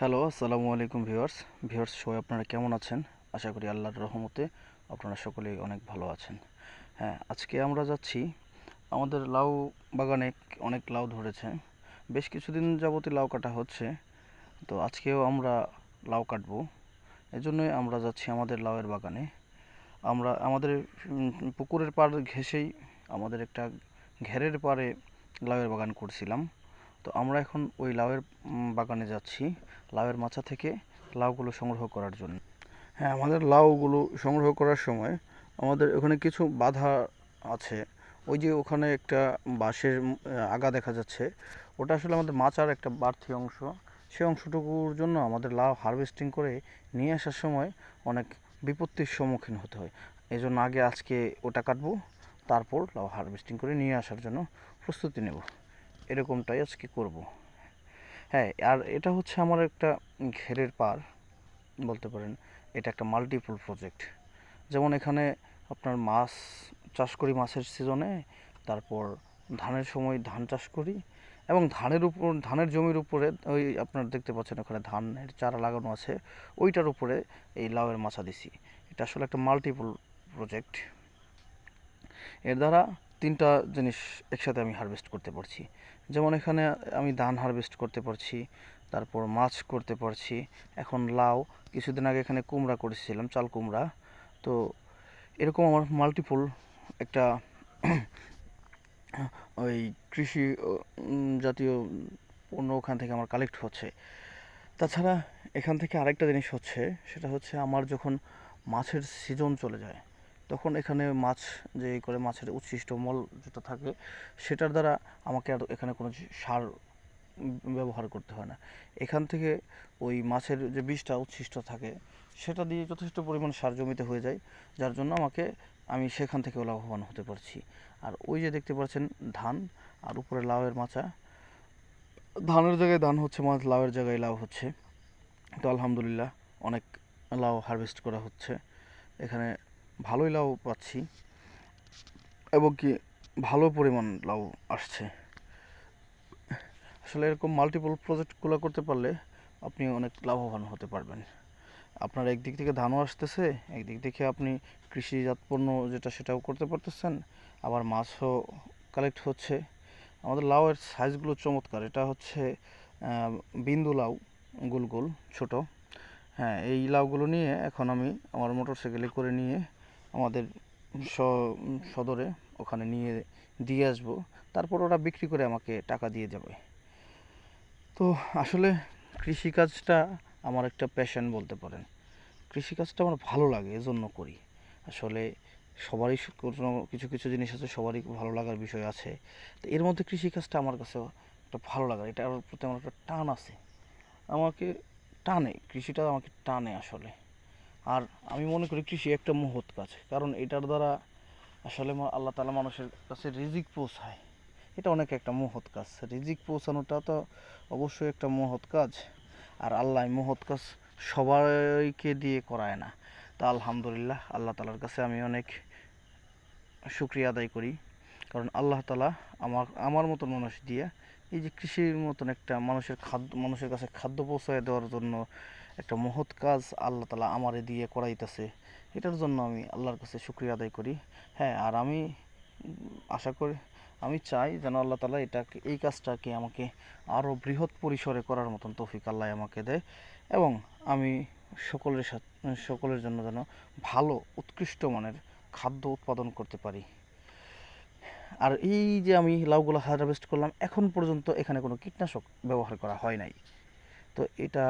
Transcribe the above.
Hello, আসসালামু আলাইকুম viewers. Viewers, সবাই আপনারা কেমন আছেন? আশা করি আল্লাহর রহমতে আপনারা সকলেই অনেক ভালো আছেন। হ্যাঁ আজকে আমরা যাচ্ছি আমাদের লাউ বাগানে, অনেক লাউ ধরেছে। বেশ কিছুদিন যাবতই লাউ কাটা হচ্ছে। তো আজকেও আমরা লাউ কাটবো। এজন্যই আমরা যাচ্ছি আমাদের লাউয়ের বাগানে। আমরা, আমাদের পুকুরের পাড় ঘেঁষেই আমাদের একটা ঘেরের পাড়ে লাউয়ের বাগান করছিলাম। তো আমরা এখন ওই লাউয়ের বাগানে যাচ্ছি, লাউয়ের মাচা থেকে লাউগুলো সংগ্রহ করার জন্য। হ্যাঁ আমাদের লাউগুলো সংগ্রহ করার সময় আমাদের ওখানে কিছু বাধা আছে। ওই যে ওখানে একটা বাঁশের আগা দেখা যাচ্ছে। ওটা আসলে আমাদের মাচার একটা বাড়তি অংশ। সেই অংশটুকুর জন্য আমাদের লাউ হারভেস্টিং করে নিয়ে আসার সময় অনেক বিপত্তির সম্মুখীন হতে হয়। এই জন্য আগে আজকে ওটা কাটবো, তারপর লাউ হারভেস্টিং করে নিয়ে আসার জন্য প্রস্তুতি নেব। এরকমটাই আজকে করব। হ্যাঁ আর এটা হচ্ছে আমার একটা ঘেরের পার বলতে পারেন। এটা একটা মাল্টিপল প্রজেক্ট যেমন এখানে আপনার মাছ, চাষ করি মাছের সিজনে তারপর ধানের সময় ধান চাষ করি, এবং ধানের উপর, ধানের জমির উপরে ওই আপনার দেখতে পাচ্ছেন ওখানে ধানের চারা লাগানো আছে, ওইটার উপরে এই লাউয়ের মাছা দিছি। এটা আসলে একটা মাল্টিপল প্রজেক্ট এর দ্বারা তিনটা জিনিস একসাথে আমি হারভেস্ট করতে পারছি। যেমন এখানে আমি ধান হারভেস্ট করতে পারছি, তারপর মাছ করতে পারছি, এখন লাউ, কিছুদিন আগে এখানে কুমড়া করেছিলাম, চাল কুমড়া। তো এরকম আমার মাল্টিপল একটা ওই কৃষি জাতীয় পণ্য ওখান থেকে আমার কালেক্ট হচ্ছে। তাছাড়া এখান থেকে আরেকটা জিনিস হচ্ছে, সেটা হচ্ছে আমার যখন মাছের সিজন চলে যায় তখন এখানে মাছ যে করে, মাছের উচ্ছিষ্ট মল যেটা থাকে, সেটার দ্বারা আমাকে আর এখানে কোনো সার ব্যবহার করতে হয় না। এখান থেকে ওই মাছের যে বিষটা উচ্ছিষ্ট থাকে, সেটা দিয়ে যথেষ্ট পরিমাণ সার জমিতে হয়ে যায়, যার জন্য আমাকে, আমি সেখান থেকেও লাভবান হতে পারছি। আর ওই যে দেখতে পাচ্ছেন ধান, আর উপরে লাউয়ের মাচা। ধানের জায়গায় ধান হচ্ছে মাছ, লাউয়ের জায়গায় লাউ হচ্ছে। তো আলহামদুলিল্লাহ অনেক লাউ হারভেস্ট করা হচ্ছে। এখানে ভালোই লাউ পাচ্ছি এবং কি ভালো পরিমাণ লাউ আসছে। আসলে এরকম মাল্টিপল প্রজেক্টগুলো করতে পারলে আপনি অনেক লাভবান হতে পারবেন। আপনার একদিক থেকে ধানও আসতেছে, একদিক থেকে আপনি কৃষিজাত পণ্য যেটা সেটাও করতে পারতেছেন, আবার মাছও কালেক্ট হচ্ছে। আমাদের লাউয়ের সাইজগুলো চমৎকার, এটা হচ্ছে বিন্দু লাউ, গোল গোল, ছোট। হ্যাঁ এই লাউগুলো নিয়ে এখন আমি আমার মোটরসাইকেলে করে নিয়ে আমাদের সদরে ওখানে নিয়ে দিয়ে আসব। তারপর ওরা বিক্রি করে আমাকে টাকা দিয়ে যাবে। তো আসলে কৃষিকাজটা আমার একটা প্যাশন বলতে পারেন। কৃষিকাজটা আমার ভালো লাগে, এজন্য করি। আসলে সবারই কোনো কিছু কিছু জিনিস আছে, সবারই ভালো লাগার বিষয় আছে। তো এর মধ্যে কৃষিকাজটা আমার কাছে একটা ভালো লাগা, এটার প্রতি আমার একটা টান আছে। আমাকে টানে, কৃষিটা আমাকে টানে আসলে। আর আমি মনে করি কৃষি একটা মহৎ কাজ, কারণ এটার দ্বারা আসলে আল্লাহ তালা মানুষের কাছে রিজিক পৌঁছায়। এটা অনেক একটা মহৎ কাজ। রিজিক পৌঁছানোটা তো অবশ্যই একটা মহৎ কাজ, আর আল্লাহ মহৎ কাজ সবাইকে দিয়ে করায় না। তা আলহামদুলিল্লাহ, আল্লাহ তালার কাছে আমি অনেক শুক্রিয়া আদায় করি, কারণ আল্লাহ তালা আমার আমার মতন মানুষ দিয়ে এই যে কৃষির মতন একটা মানুষের খাদ্য, মানুষের কাছে খাদ্য পৌঁছায় দেওয়ার জন্য একটা মহৎ কাজ আল্লাহ তালা আমারে দিয়ে করাইতেছে, এটার জন্য আমি আল্লাহর কাছে শুক্রিয়া আদায় করি। হ্যাঁ আর আমি আশা করি, আমি চাই যেন আল্লাহ তালা এটাকে, এই কাজটাকে আমাকে আরও বৃহৎ পরিসরে করার মতন তৌফিক আল্লাহ আমাকে দেয় এবং আমি সকলের সাথে, সকলের জন্য যেন ভালো, উৎকৃষ্ট মানের খাদ্য উৎপাদন করতে পারি। আর এই যে আমি লাউগুলো হারভেস্ট করলাম, এখন পর্যন্ত এখানে কোনো কীটনাশক ব্যবহার করা হয় নাই। তো এটা